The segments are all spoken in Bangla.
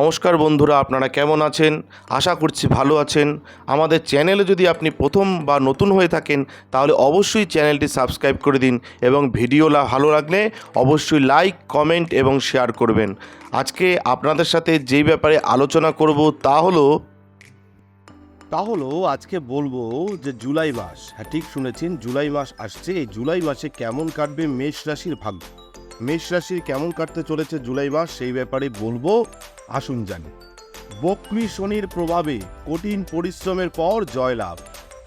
নমস্কার বন্ধুরা, আপনারা কেমন আছেন? আশা করছি ভালো আছেন। আমাদের চ্যানেলে যদি আপনি প্রথম বা নতুন হয়ে থাকেন, তাহলে অবশ্যই চ্যানেলটি সাবস্ক্রাইব করে দিন এবং ভিডিও ভালো লাগলে অবশ্যই লাইক, কমেন্ট এবং শেয়ার করবেন। আজকে আপনাদের সাথে যেই ব্যাপারে আলোচনা করব তা হলো তা হলো আজকে বলব যে জুলাই মাস। হ্যাঁ ঠিক শুনেছেন, জুলাই মাস আসছে। এই জুলাই মাসে কেমন কাটবে মেষ রাশির ভাগ্য? মেষ রাশির কেমন কাটতে চলেছে জুলাই মাস, সেই ব্যাপারে বলব, আসুন জানি। বক্রি শনির প্রভাবে কঠিন পরিশ্রমের পর জয়লাভ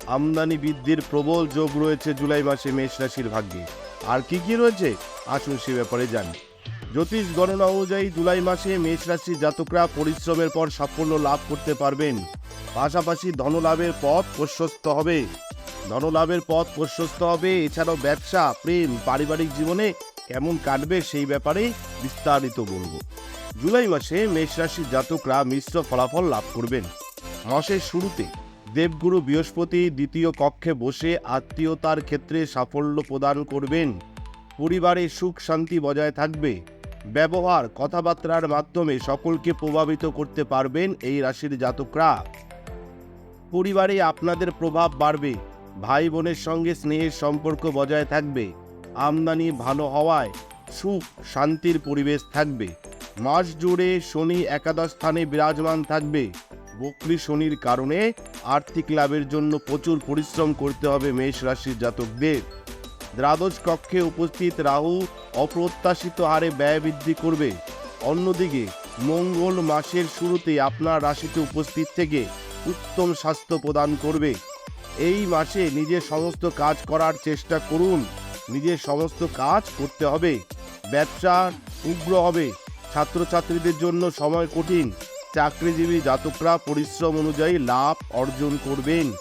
আমদানি বৃদ্ধির প্রবল যোগ রয়েছে জুলাই মাসে মেষ রাশির ভাগ্যে। আর কি কি রয়েছে? আসুন সে ব্যাপারে জানি। জ্যোতিষ গণনা অনুযায়ী জুলাই মাসে মেষ রাশির জাতকরা পরিশ্রমের পর সাফল্য লাভ করতে পারবেন। পাশাপাশি ধনলাভের পথ প্রশস্ত হবে। ধনলাভের পথ প্রশস্ত হবে। এছাড়াও ব্যবসা, প্রেম, পারিবারিক জীবনে কেমন কাটবে সেই ব্যাপারে বিস্তারিত বলব। জুলাই মাসে মেষ রাশির জাতকরা মিশ্র ফলাফল লাভ করবেন। মাসের শুরুতে দেবগুরু বৃহস্পতি দ্বিতীয় কক্ষে বসে আত্মীয়তার ক্ষেত্রে সাফল্য প্রদান করবেন। পরিবারে সুখ শান্তি বজায় থাকবে। ব্যবহার, কথাবার্তার মাধ্যমে সকলকে প্রভাবিত করতে পারবেন এই রাশির জাতকরা। পরিবারে আপনাদের প্রভাব বাড়বে। ভাই বোনের সঙ্গে স্নেহের সম্পর্ক বজায় থাকবে। আমদানি ভালো হওয়ায় সুখ, শান্তির পরিবেশ থাকবে। মাস জুড়ে শনি একাদশ স্থানে বিরাজমান থাকবে। বকরি শনির কারণে আর্থিক লাভের জন্য প্রচুর পরিশ্রম করতে হবে মেষ রাশির জাতকদের। দ্বাদশ কক্ষে উপস্থিত রাহু অপ্রত্যাশিত হারে ব্যয় বৃদ্ধি করবে। অন্যদিকে, মঙ্গল মাসের শুরুতে আপনার রাশিতে উপস্থিত থেকে উত্তম স্বাস্থ্য প্রদান করবে। এই মাসে নিজের সমস্ত কাজ করার চেষ্টা করুন। নিজের সমস্ত কাজ করতে হবে। ব্যবসা উগ্র হবে। ছাত্রছাত্রীদের জন্য সময় কঠিন। চাকরিজীবী জাতকরা পরিশ্রম অনুযায়ী লাভ অর্জন করবেন।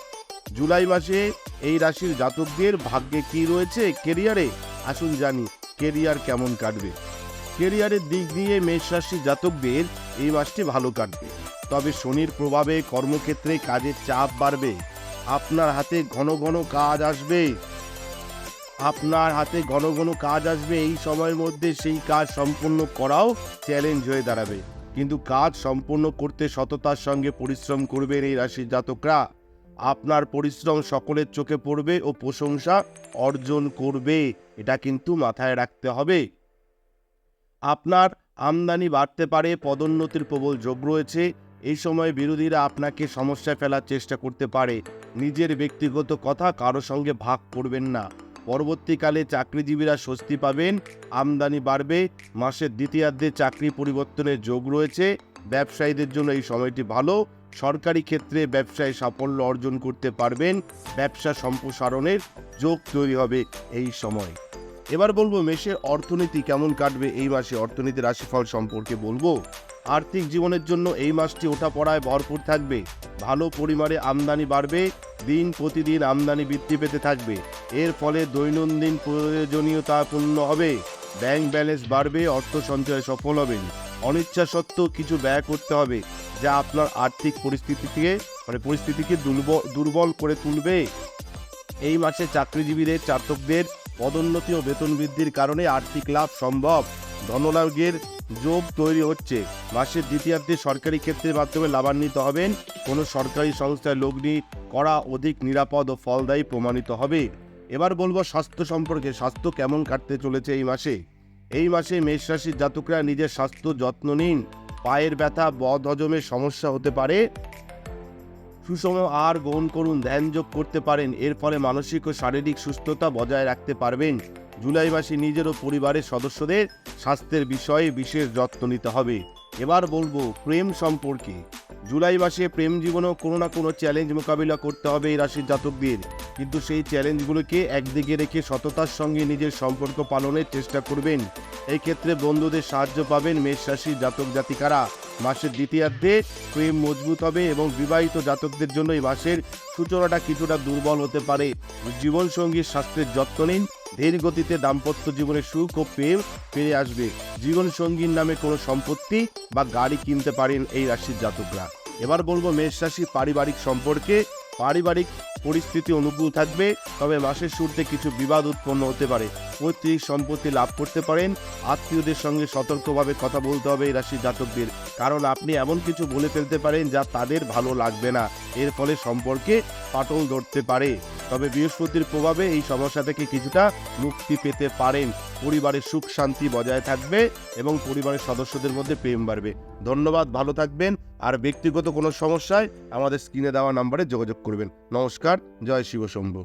জুলাই মাসে এই রাশির জাতকদের ভাগ্যে কি রয়েছে কেরিয়ারে? আসুন জানি, কেরিয়ার কেমন কাটবে? কেরিয়ারের দিক দিয়ে মেষ রাশির জাতকদের এই মাসটি ভালো কাটবে। তবে শনির প্রভাবে কর্মক্ষেত্রে কাজের চাপ বাড়বে। আপনার হাতে ঘন ঘন কাজ আসবে। আপনার হাতে ঘন ঘন কাজ আসবে, এই সময়ের মধ্যে সেই কাজ সম্পূর্ণ করাও চ্যালেঞ্জ হয়ে দাঁড়াবে। কিন্তু কাজ সম্পূর্ণ করতে সততার সঙ্গে পরিশ্রম করবেন এই রাশির জাতকরা। আপনার পরিশ্রম সকলের চোখে পড়বে ও প্রশংসা অর্জন করবে, এটা কিন্তু মাথায় রাখতে হবে। আপনার আমদানি বাড়তে পারে, পদোন্নতির প্রবল যোগ রয়েছে, এই সময় বিরোধীরা আপনাকে সমস্যায় ফেলার চেষ্টা করতে পারে। নিজের ব্যক্তিগত কথা কারও সঙ্গে ভাগ করবেন না। পরবর্তীকালে চাকরিজীবীরা স্বস্তি পাবেন, আমদানি বাড়বে, মাসের দ্বিতীয়ার্ধে চাকরি পরিবর্তনের যোগ রয়েছে। ব্যবসায়ীদের জন্য এই সময়টি ভালো। সরকারি ক্ষেত্রে ব্যবসায় সাফল্য অর্জন করতে পারবেন। ব্যবসা সম্প্রসারণের যোগ তৈরি হবে এই সময়। এবার বলব মেষের অর্থনীতি কেমন কাটবে এই মাসে? অর্থনীতি রাশিফল সম্পর্কে বলব। আর্থিক জীবনের জন্য এই মাসটি ওঠা পড়ায় ভরপুর থাকবে। ভালো পরিমাণে আমদানি বাড়বে। দিন প্রতিদিন আমদানি বৃদ্ধি পেতে থাকবে। এর ফলে দৈনন্দিন প্রয়োজনীয়তা পূর্ণ হবে। ব্যাংক ব্যালেন্স বাড়বে, অর্থ সঞ্চয়ে সফল হবেন অনিচ্ছা সত্ত্বেও কিছু ব্যয় করতে হবে, যা আপনার আর্থিক পরিস্থিতিকে মানে পরিস্থিতিকে দুর্বল দুর্বল করে তুলবে। এই মাসে চাকরিজীবীদের, চাতকদের পদোন্নতি ও বেতন বৃদ্ধির কারণে আর্থিক লাভ সম্ভব। ধনলাভের যোগ তৈরি হচ্ছে। মাসের দ্বিতীয়ার্ধে সরকারি ক্ষেত্রের মাধ্যমে লাভান্বিত হবেন কোনো সরকারি সংস্থায় লগ্নি করা অধিক নিরাপদ ও ফলদায়ী প্রমাণিত হবে। এবার বলব স্বাস্থ্য সম্পর্কে, স্বাস্থ্য কেমন কাটতে চলেছে এই মাসে? এই মাসে মেষ রাশির জাতকরা নিজের স্বাস্থ্য যত্ন নিন। পায়ের ব্যথা বদ হজমের সমস্যা হতে পারে। সুষম আর গ্রহণ করুন, ধ্যান যোগ করতে পারেন। এর ফলে মানসিক ও শারীরিক সুস্থতা বজায় রাখতে পারবেন। জুলাই মাসে নিজের ও পরিবারের সদস্যদের স্বাস্থ্যের বিষয়ে বিশেষ যত্ন নিতে হবে। এবার বলব প্রেম সম্পর্কে। জুলাই মাসে প্রেম জীবনেও কোনো না কোনো চ্যালেঞ্জ মোকাবিলা করতে হবে এই রাশির জাতকদের। কিন্তু সেই চ্যালেঞ্জগুলোকে একদিকে রেখে সততার সঙ্গে নিজের সম্পর্ক পালনের চেষ্টা করবেন। এই ক্ষেত্রে বন্ধুদের সাহায্য পাবেন মেষ রাশির জাতক জাতিকারা মাসের দ্বিতীয়ার্ধে প্রেম মজবুত হবে এবং বিবাহিত জাতকদের জন্য এই মাসের সূচনাটা কিছুটা দুর্বল হতে পারে। জীবনসঙ্গীর স্বাস্থ্যের যত্ন নিন, ধীর গতিতে দাম্পত্য জীবনে সুখ ও প্রেম ফিরে আসবে। জীবনসঙ্গীর নামে কোনো সম্পত্তি বা গাড়ি কিনতে পারেন এই রাশির জাতকরা। এবার বলব মেষ রাশি পারিবারিক সম্পর্কে। পারিবারিক পরিস্থিতি অনুকূল থাকবে, তবে মাসের শুরুতে কিছু বিবাদ উৎপন্ন হতে পারে। পৈতৃক সম্পত্তি লাভ করতে পারেন, আত্মীয়দের সঙ্গে সতর্কভাবে কথা বলতে হবে এই রাশির জাতকদের। কারণ আপনি এমন কিছু বলে ফেলতে পারেন যা তাদের ভালো লাগবে না। এর ফলে সম্পর্কে পাটল ধরতে পারে। তবে বৃহস্পতির প্রভাবে এই সমস্যা থেকে কিছুটা মুক্তি পেতে পারেন। পরিবারের সুখ শান্তি বজায় থাকবে এবং পরিবারের সদস্যদের মধ্যে প্রেম বাড়বে। ধন্যবাদ, ভালো থাকবেন। আর ব্যক্তিগত কোনো সমস্যায় আমাদের স্ক্রিনে দেওয়া নাম্বারে যোগাযোগ করবেন। নমস্কার, জয় শিব শম্ভু